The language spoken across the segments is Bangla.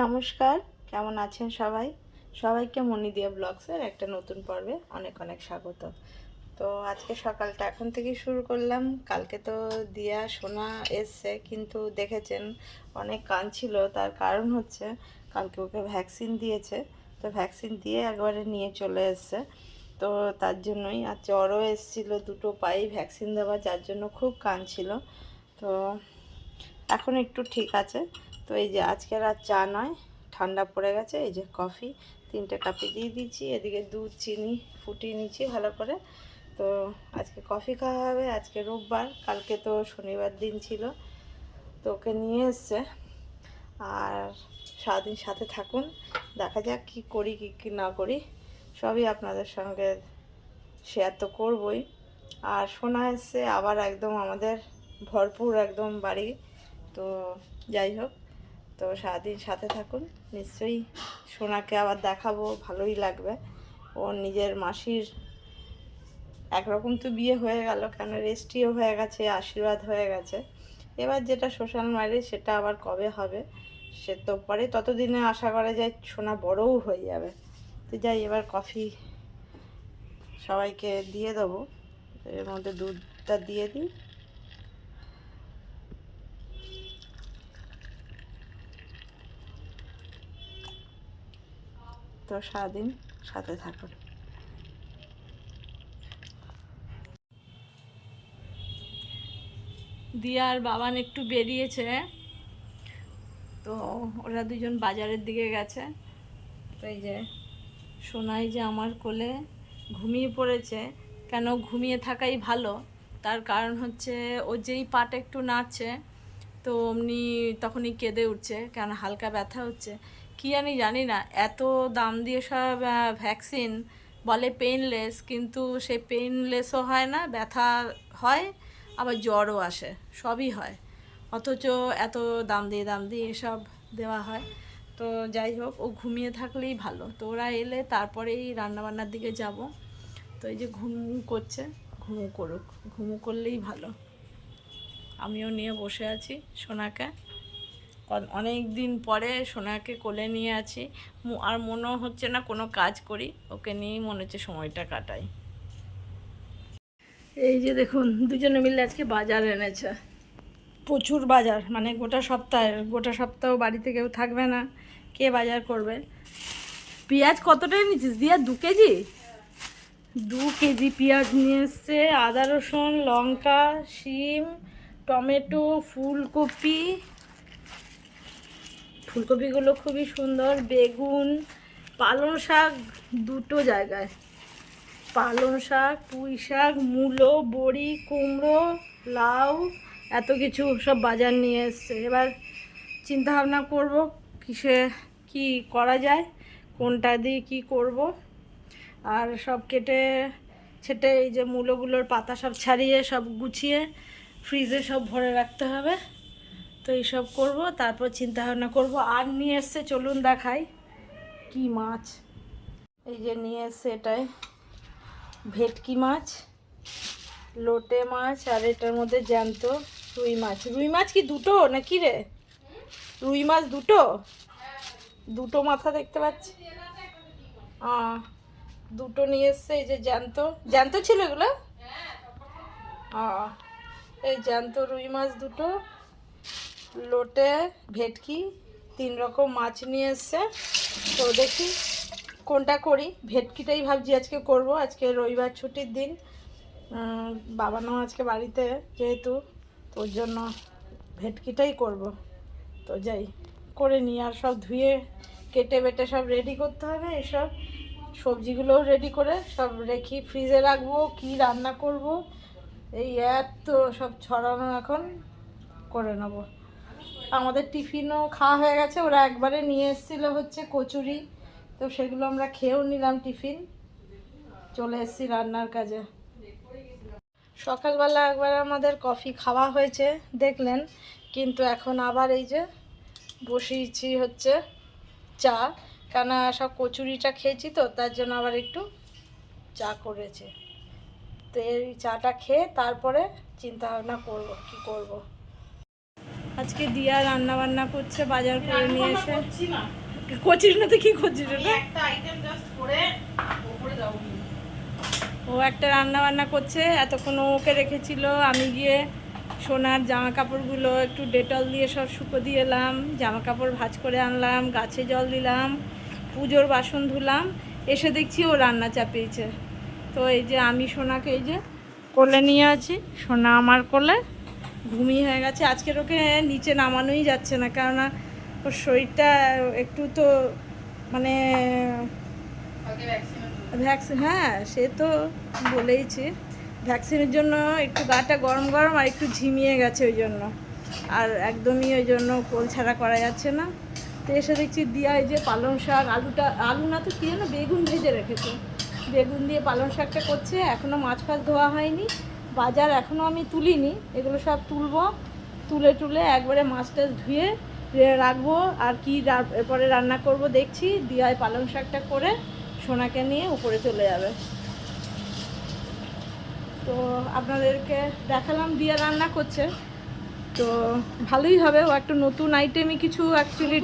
নমস্কার, কেমন আছেন সবাই? সবাইকে মনি দিয়া ব্লগসের একটা নতুন পর্বে অনেক অনেক স্বাগত। তো আজকে সকালটা এখন থেকেই শুরু করলাম। কালকে তো দিয়া, সোনা এসছে, কিন্তু দেখেছেন অনেক কান ছিল, তার কারণ হচ্ছে কালকে ওকে ভ্যাকসিন দিয়েছে। তো ভ্যাকসিন দিয়ে একবারে নিয়ে চলে এসছে। তো তার জন্যই আর জ্বরও এসেছিল, দুটো পায়ে ভ্যাকসিন দেওয়া, যার জন্য খুব কান ছিল। তো এখন একটু ঠিক আছে। তো এই যে আজকের আর চা নয়, ঠান্ডা পড়ে গেছে, এই যে কফি, তিনটে কাপে দিয়ে দিচ্ছি, এদিকে দুধ, চিনি ফুটিয়ে নিচ্ছি ভালো করে। তো আজকে কফি খাওয়া হবে, আজকে রোববার, কালকে তো শনিবার দিন ছিল, তো ওকে নিয়ে এসছে। আর সারাদিন সাথে থাকুন, দেখা যাক কি করি, কি কি না করি, সবই আপনাদের সঙ্গে শেয়ার তো করবই। আর শোনা এসছে, আবার একদম আমাদের ভরপুর একদম বাড়ি, তো যাই হোক। তো সারাদিন সাথে থাকুন। নিশ্চয়ই সোনাকে আবার দেখাবো, ভালোই লাগবে। ওর নিজের মাসির একরকম তো বিয়ে হয়ে গেল কেন? রেস্টিও হয়ে গেছে, আশীর্বাদ হয়ে গেছে। এবার যেটা সোশ্যাল মাইলে সেটা আবার কবে হবে? সে তো পরে ততদিনে আশা করা যায় সোনা বড়ও হয়ে যাবে। তো যাই, এবার কফি সবাইকে দিয়ে দেবো। এর মধ্যে দুধটা দিয়ে দিই। তো সারাদিন সাথে থাকুন। দিয়া আর বাবান একটু বেরিয়েছে। তো ওরা দুজন বাজারের দিকে গেছে। তো এই যে সোনাই যে আমার কোলে ঘুমিয়ে পড়েছে, কেন ঘুমিয়ে থাকাই ভালো। তার কারণ হচ্ছে ও যেই পাটা একটু নাচছে তো অমনি তখনই কেঁদে উঠছে, কেন হালকা ব্যথা হচ্ছে। কি আমি জানি না, এত দাম দিয়ে সব ভ্যাকসিন বলে পেইনলেস কিন্তু সে পেইনলেসও হয় না, ব্যথা হয়, আবার জ্বরও আসে, সবই হয়। অথচ এত দাম দিয়ে দাম দিয়ে এসব দেওয়া হয়। তো যাই হোক, ও ঘুমিয়ে থাকলেই ভালো। তো ওরা এলে তারপরেই রান্নাবান্নার দিকে যাব। তো এই যে ঘুম করছে, ঘুমু করুক, ঘুমু করলেই ভালো। আমিও নিয়ে বসে আছি সোনাকে। অনেক দিন পরে সোনাকে কোলে নিয়ে আছি। আর মনে হচ্ছে না কোনো কাজ করি। ওকে নিয়েই মনে হচ্ছে সময়টা কাটাই। এই যে দেখুন দুজনে মিলে আজকে বাজার এনেছে। প্রচুর বাজার মানে গোটা সপ্তাহের গোটা সপ্তাহ বাড়িতে কেউ থাকবে না। কে বাজার করবে? পেঁয়াজ কতটা নিয়েছিস দিয়া দু কেজি? দু কেজি পেঁয়াজ নিয়ে এসছে। আদা রসুন লঙ্কা শিম টমেটো ফুলকপি ফুলকপিগুলো খুবই সুন্দর, বেগুন, পালং শাক, দুটো জায়গায়। পালং শাক, পুঁই শাক, মূলো, বড়ি, কুমড়ো, লাউ, এত কিছু সব বাজার নিয়ে এসছে। এবার চিন্তা ভাবনা করব কিসে, কি করা যায়, কোনটা দিয়ে কি করব। আর সব কেটে ছেটে এই যে মূলোগুলোর পাতা সব ছাড়িয়ে, সব গুছিয়ে, ফ্রিজে সব ভরে রাখতে হবে। তো এইসব করব, তারপর চিন্তা ভাবনা করব। আর নিয়ে এসছে, চলুন দেখাই কি মাছ। এই যে নিয়ে এসছে এটাই ভেটকি মাছ, লোটে মাছ, আর এটার মধ্যে জ্যান্ত রুই মাছ। রুই মাছ কি দুটো নাকি রে? রুই মাছ দুটো? দুটো মাথা দেখতে পাচ্ছি। দুটো নিয়ে এসছে, এই যে জ্যান্ত। জ্যান্ত ছিল এগুলো? এই জ্যান্ত রুই মাছ দুটো লোটে ভেটকি তিন রকম মাছ নিয়ে এসছে। তো দেখি কোনটা করি। ভেটকিটাই ভাবছি আজকে করব। আজকে রবিবার ছুটির দিন। উম, বাবানও আজকে বাড়িতে যেহেতু তোর জন্য ভেটকিটাই করব। তো যাই করে নিই। আর সব ধুয়ে কেটে বেটে সব রেডি করতে হবে। এসব সবজিগুলোও রেডি করে সব রেখি ফ্রিজে রাখব। কি রান্না করব? এই এত সব ছড়ানো এখন করে নেব। আমাদের টিফিনও খাওয়া হয়ে গেছে। ওরা একবারে নিয়ে এসেছিল হচ্ছে কচুরি। তো সেগুলো আমরা খেয়েও নিলাম টিফিন। চলে এসেছি রান্নার কাজে। সকালবেলা একবার আমাদের কফি খাওয়া হয়েছে, দেখলেন। কিন্তু এখন আবার এই যে বসিয়েছি হচ্ছে চা। কেন সব কচুরিটা খেয়েছি তো, তার জন্য আবার একটু চা করেছে। তো এই চাটা খেয়ে তারপরে চিন্তা ভাবনা করব, কি করব। আজকে দিয়া রান্না বান্না করছে বাজার করে নিয়ে এসে। করছিস না তো কি করছিস ও একটা রান্না বান্না করছে এতক্ষণ ওকে রেখেছিল। আমি গিয়ে সোনার জামা কাপড়গুলো একটু ডেটল দিয়ে সব শুকো দিয়ে এলাম জামা কাপড় ভাজ করে আনলাম গাছে জল দিলাম পুজোর বাসন ধুলাম এসে দেখছি ও রান্না চাপিয়েছে। তো এই যে আমি সোনাকে এই যে কোলে নিয়ে আছি সোনা আমার কোলে। ঘুমিয়ে হয়ে গেছে। আজকের ওকে নিচে নামানোই যাচ্ছে না কেননা ওর শরীরটা একটু তো মানে ভ্যাকসিন হ্যাঁ সে তো বলেইছে। ভ্যাকসিনের জন্য একটু গাটা গরম গরম আর একটু ঝিমিয়ে গেছে ওই জন্য। আর একদমই ওই জন্য কোল ছাড়া করা যাচ্ছে না। তো এসে দেখছি দিয়া এই যে পালং শাক আলুটা আলু না তো কী যেন বেগুন ভেজে রেখেছে। বেগুন দিয়ে পালং শাকটা করছে এখনও মাছ ফাছ ধোয়া হয়নি। বাজার এখনও আমি তুলিনি এগুলো সব তুলবো তুলে তুলে একবারে মাছ টাছ ধুয়ে রাখব আর কি এরপরে রান্না করব দেখছি দিয়ায় পালং শাকটা করে সোনাকে নিয়ে উপরে চলে যাবে। তো আপনাদেরকে দেখালাম দিয়া রান্না করছে। তো ভালোই হবে ও একটা নতুন আইটেমই কিছু অ্যাকচুয়ালি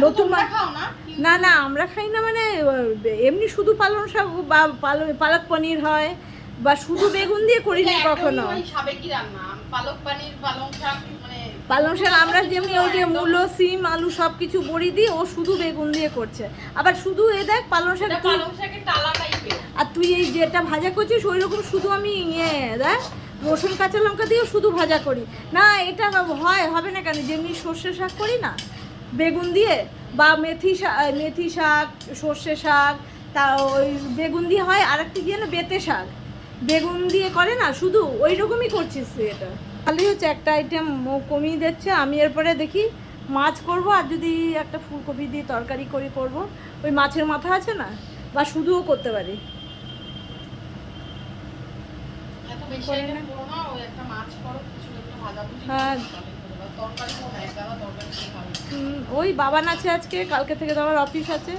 নতুন না না আমরা খাই না মানে এমনি শুধু পালং শাক বা পালং- পালক পনির হয় বা শুধু বেগুন দিয়ে করিনি কখনো। পালক পালং শাক মানে পালং শাক আমরা যেমনি ওই যে মূলো সিম আলু সব কিছু বড়ি দিয়ে ও শুধু বেগুন দিয়ে করছে। আবার শুধু এ দেখ পালং শাক আর তুই এই যেটা ভাজা করছিস ওই রকম শুধু আমি ইয়ে দেখ রসুন কাঁচা লঙ্কা দিয়েও শুধু ভাজা করি। না এটা হয় হবে না কেন? যেমনি সর্ষে শাক করি না বেগুন দিয়ে বা মেথি শাক মেথি শাক সর্ষে শাক তা ওই বেগুন দিয়ে হয় আর একটা দিয়ে না বেতে শাক। বেগুন দিয়ে করে না শুধু ওই রকমই করছিস তুই এটা। খালি হচ্ছে একটা আইটেম কমিয়ে দিচ্ছে আমি এরপরে দেখি মাছ করব আর যদি একটা ফুলকপি দিয়ে তরকারি করি করব। ওই মাছের মাথা আছে না বা শুধুও করতে পারি। হ্যাঁ। ওই বাবান আছে আজকে কালকে থেকে তো আমার অফিস আছে।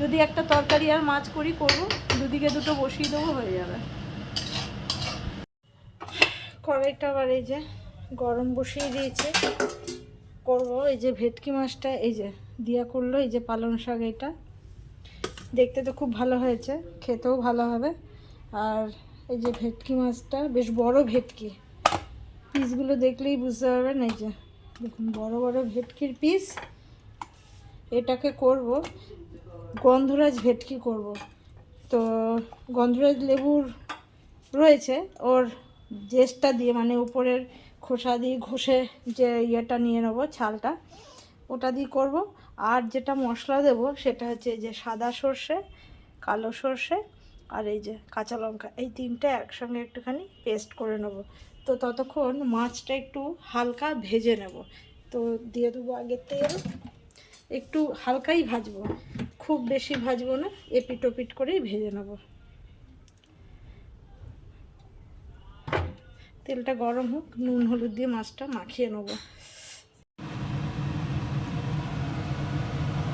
যদি একটা তরকারি আর মাছ করি করব দুদিকে দুটো বসিয়ে দেবো হয়ে যাবে। কড়াইটা আবার এই যে গরম বসিয়ে দিয়েছে। করব এই যে ভেটকি মাছটা, এই যে দিয়া করল, এই যে পালং শাক এটা। দেখতে তো খুব ভালো হয়েছে, খেতেও ভালো হবে। আর এই যে ভেটকি মাছটা, বেশ বড় ভেটকি। পিসগুলো দেখলেই বুঝতে পারবেন, এই যে দেখুন, বড় বড় ভেটকির পিস। এটাকে করব, গন্ধরাজ ভেটকি করব। তো গন্ধরাজ লেবুর রয়েছে, ওর জেসটা দিয়ে মানে উপরের খোসা দিয়ে ঘষে যে ইয়েটা নিয়ে নেব, ছালটা, ওটা দিয়ে করব। আর যেটা মশলা দেব সেটা হচ্ছে যে সাদা সর্ষে, কালো সর্ষে আর এই যে কাঁচা লঙ্কা, এই তিনটা একসঙ্গে একটুখানি পেস্ট করে নেব। তো ততক্ষণ মাছটা একটু হালকা ভেজে নেব। তো দিয়ে দেবো আগে তেল। একটু হালকাই ভাজবো, খুব বেশি ভাজবো না, এপিট ওপিট করেই ভেজে নেব। তেলটা গরম হোক, নুন, হলুদ দিয়ে মাছটা মাখিয়ে নেব।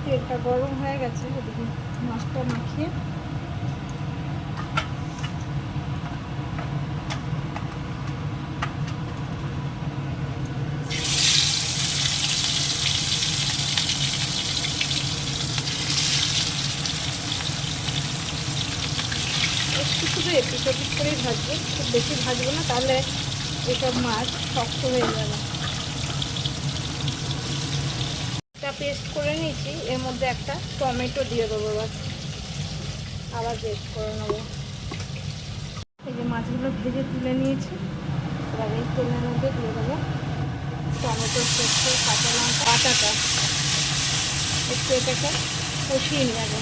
তেলটা গরম হয়ে গেছে মাছটা মাখিয়ে। শুধু ওপিট করেই ভাজবো খুব বেশি ভাজবো না, তাহলে এসব মাছ শক্ত হয়ে যাবে। একটা পেস্ট করে নিয়েছি, এর মধ্যে একটা টমেটো দিয়ে দেবো এবার। আবার পেস্ট করে নেব। এই যে মাছগুলো ভেজে তুলে নিয়েছি, এবার এই তেলের মধ্যে দিয়ে দেবো টমেটো পেস্ট কাঁচা লঙ্কা আটাটা একটু এটাকে কষিয়ে নিয়ে যাবে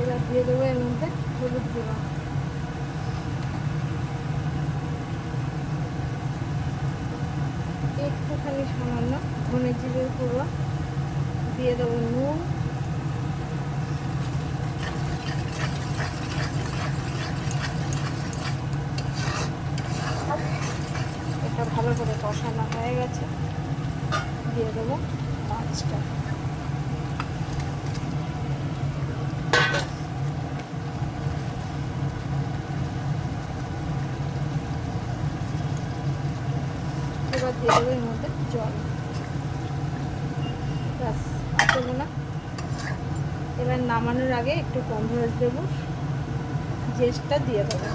এবার দিয়ে দেবো এর মধ্যে হলুদ গুঁড়ো। একটুখানি সামান্য, ধনে জিরের গুঁড়ো, দিয়ে দেবো নুন। এটা ভালো করে কষানো হয়ে গেছে। দিয়ে দেবো মাছটা দিয়ে দেবো এর মধ্যে জল ব্যাস আসব না এবার নামানোর আগে একটু গন্ধরাজ দেবো। জেসটা দিয়ে দেবো।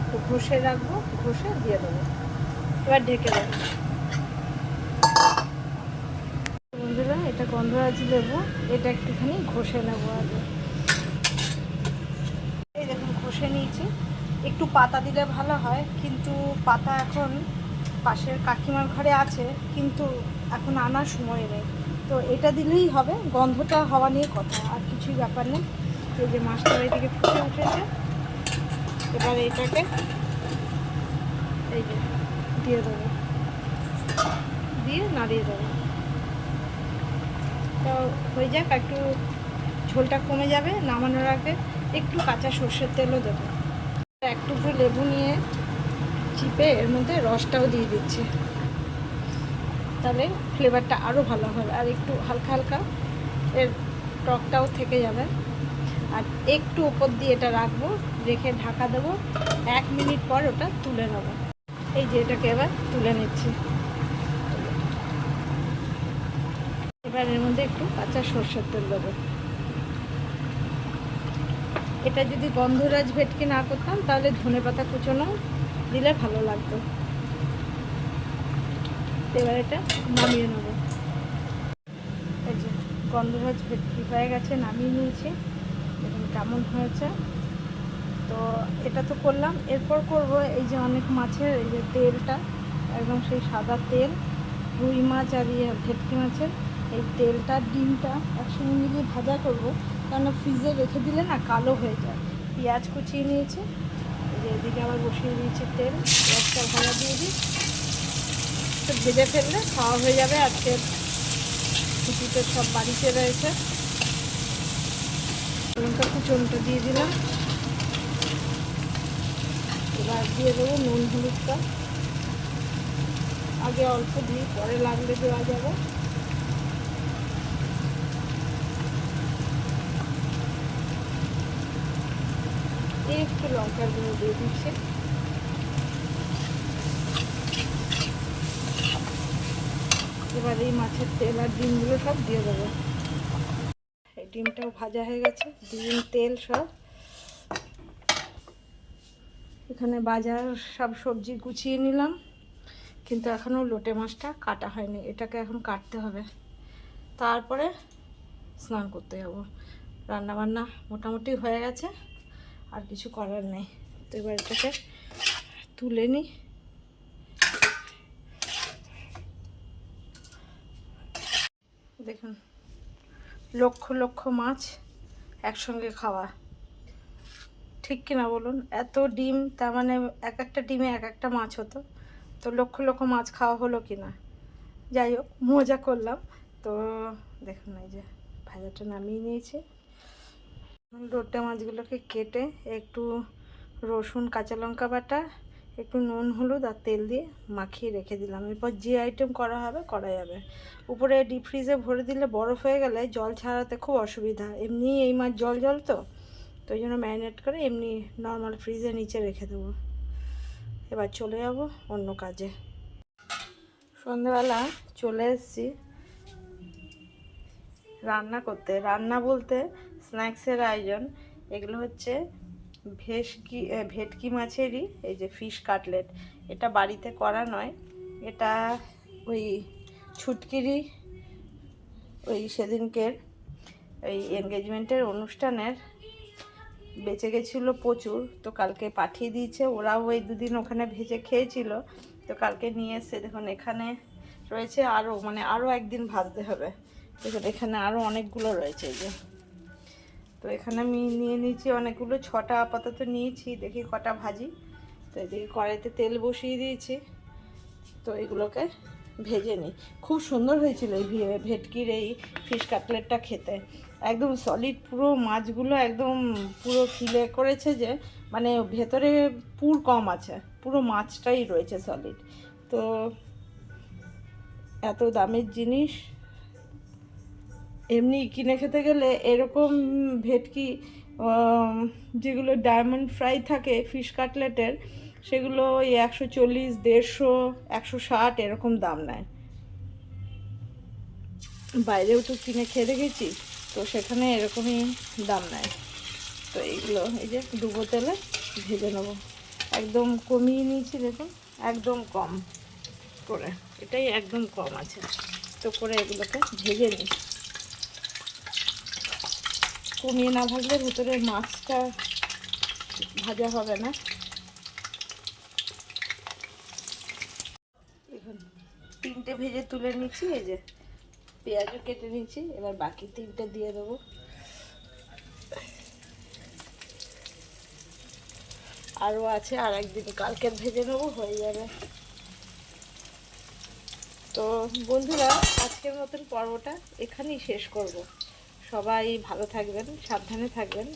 একটু ঘষে রাখব, ঘষে দিয়ে দেবো। এবার ঢেকে দেবো। বন্ধুরা, এটা গন্ধরাজ দেবো এটা একটুখানি ঘষে নেব আগে। এই দেখুন, ঘষে নিয়েছি। একটু পাতা দিলে ভালো হয়, কিন্তু পাতা এখন পাশের কাকিমার ঘরে আছে, কিন্তু এখন আনার সময় নেই। তো এটা দিলেই হবে। গন্ধটা হওয়া নিয়ে কথা, আর কিছুই ব্যাপার নেই। এই যে মাছটা এদিকে ফুটে উঠেছে। এবার এটাকে এই যে দিয়ে দেবো। দিয়ে নাড়িয়ে দেবো। তো হয়ে যাক, একটু ঝোলটা কমে যাবে, নামানোর আগে একটু কাঁচা সর্ষের তেলও দেবো। এক টুকরো লেবু নিয়ে চিপে এর মধ্যে রসটাও দিয়ে দিচ্ছি। তাহলে ফ্লেভারটা আরও ভালো হবে। আর একটু হালকা হালকা এর টকটাও থেকে যাবে। আর একটু ওপর দিয়ে এটা রাখব, রেখে ঢাকা দেবো। এক মিনিট পর ওটা তুলে নেব। এই যে এটাকে এবার তুলে নিচ্ছি। এবার এর মধ্যে একটু কাঁচা সর্ষের তেল দেবো। এটা যদি গন্ধরাজ ভেটকি না করতাম, তাহলে ধনে পাতা কুচোনো দিলে ভালো লাগতো। তো এবার এটা নামিয়ে নেব। এই যে গন্ধরাজ ভেটকি হয়ে গেছে, নামিয়ে নিয়েছি। দেখুন কেমন হয়েছে। তো এটা তো করলাম। এরপর করব এই যে অনেক মাছের এই যে তেলটা, একদম সেই সাদা তেল, রুই মাছ আর ইয়ে ভেটকি মাছের। এই তেলটা, ডিমটা একসঙ্গে মিলিয়ে ভাজা করব। কারণ ফ্রিজে রেখে দিলে না কালো হয়ে যায়। পেঁয়াজ কুচিয়ে নিয়েছি। যে এদিকে আবার বসিয়ে দিয়েছি তেল। পেঁয়াজটা ভাজা দিয়ে দিই। তো ভেজে ফেললে খাওয়া হয়ে যাবে আজকে। ছুটিতে সব বাড়িতে রয়েছে। লঙ্কা কুচনটা দিয়ে দিলাম। এবার দিয়ে দেবো নুন, হলুদটা। আগে অল্প দিই পরে লাগলে দেওয়া যাবে। একটু লঙ্কার গুঁড়ো দিয়ে দিচ্ছি। এবার এই মাছের তেল আর ডিমগুলো সব দিয়ে দেবো। এই ডিমটাও ভাজা হয়ে গেছে, ডিম, তেল সব। এখানে বাজার সব সবজি গুছিয়ে নিলাম, কিন্তু এখনও লোটে মাছটা কাটা হয়নি, এটাকে এখন কাটতে হবে। তারপরে স্নান করতে যাব। রান্নাবান্না মোটামুটি হয়ে গেছে, আর কিছু করার নেই। তো এবার এটাকে তুলে নিই। দেখুন। লক্ষ লক্ষ মাছ একসঙ্গে খাওয়া। ঠিক কিনা বলুন? এত ডিম, তার মানে এক একটা ডিমে এক একটা মাছ হতো। তো লক্ষ লক্ষ মাছ খাওয়া হলো কি না যাই হোক, মজা করলাম। তো দেখুন এই যে, ভাজাটা নামিয়ে নিয়েছি। লোটে মাছগুলোকে কেটে একটু রসুন, কাঁচা লঙ্কা বাটা একটু নুন, হলুদ আর তেল দিয়ে মাখিয়ে রেখে দিলাম। এরপর যে আইটেম করা হবে, করা যাবে। উপরে ডিপ ফ্রিজে ভরে দিলে বরফ হয়ে গেলে জল ছাড়াতে খুব অসুবিধা। এমনি এই মাছ জল জল তো? তো ওই জন্য ম্যারিনেট করে এমনি নর্মাল ফ্রিজে নিচে রেখে দেবো। এবার চলে যাব অন্য কাজে। সন্ধেবেলা চলে এসেছি রান্না করতে। রান্না বলতে স্ন্যাক্সের আয়োজন। এগুলো হচ্ছে ভেটকি এ, ভেটকি মাছেরই এই যে ফিশ কাটলেট এটা বাড়িতে করা নয় এটা ওই ছুটকিরি ওই সেদিনকের ওই এনগেজমেন্টের অনুষ্ঠানের। বেঁচে গেছিল প্রচুর তো কালকে পাঠিয়ে দিয়েছে ওরাও ওই দুদিন ওখানে ভেজে খেয়েছিল তো কালকে নিয়ে এসে দেখুন এখানে রয়েছে আরও মানে আরও একদিন ভাজতে হবে। দেখুন এখানে আরও অনেকগুলো রয়েছে এই যে। তো এখানে আমি নিয়ে নিয়েছি অনেকগুলো, ছটা আপাতত নিয়েছি, দেখি কটা ভাজি। তো এদিকে কড়াইতে তেল বসিয়ে দিয়েছি। তো এগুলোকে ভেজে নিই। খুব সুন্দর হয়েছিল এই ভেটকির এই ফিশ কাটলেটটা খেতে। একদম সলিড পুরো মাছগুলো একদম পুরো ফিলে করেছে যে মানে ভেতরে পুর কম আছে, পুরো মাছটাই রয়েছে সলিড তো এত দামের জিনিস এমনি কিনে খেতে গেলে এরকম ভেটকি যেগুলো ডায়মন্ড ফ্রাই থাকে ফিশ কাটলেটের সেগুলো ওই একশো চল্লিশ, দেড়শো, একশো ষাট এরকম দাম নেয়। বাইরেও তো কিনে খেয়ে দেখেছি, তো সেখানে এরকমই দাম নেয়। তো এইগুলো, এই যে ডুবো তেলে ভেজে নেব। একদম কমিয়ে নিয়েছি, দেখুন, একদম কম করে। এটাই একদম কম আছে। তো করে এগুলোকে ভেজে নিই। কমিয়ে না ভাজলে ভেতরে মাছটা ভাজা হবে না। তিনটে ভেজে তুলে নিচ্ছি, এই যে পেঁয়াজও কেটে নিচ্ছি, এবার বাকি তিনটে দিয়ে দেবো। আরও আছে আর একদিন কালকে ভেজে নেব, হয়ে যাবে। তো বন্ধুরা, আজকের মতন পর্বটা এখানেই শেষ করব। সবাই ভালো থাকবেন, সাবধানে থাকবেন,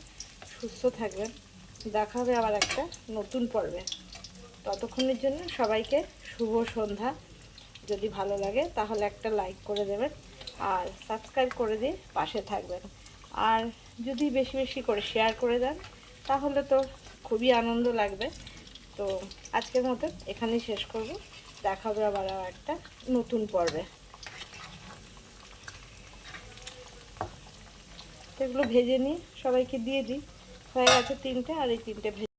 সুস্থ থাকবেন। দেখা হবে আবার একটা নতুন পর্বে। ততক্ষণের জন্য সবাইকে শুভ সন্ধ্যা। যদি ভালো লাগে তাহলে একটা লাইক করে দেবেন আর সাবস্ক্রাইব করে দিয়ে পাশে থাকবেন। আর যদি বেশি বেশি করে শেয়ার করে দেন তাহলে তো খুবই আনন্দ লাগবে। তো আজকের মতো এখানেই শেষ করব। দেখা হবে আবার একটা নতুন পর্বে। এগুলো ভেজে নিই সবাইকে দিয়ে দিই। হয়ে গেছে তিনটে আর এই তিনটে ভেজে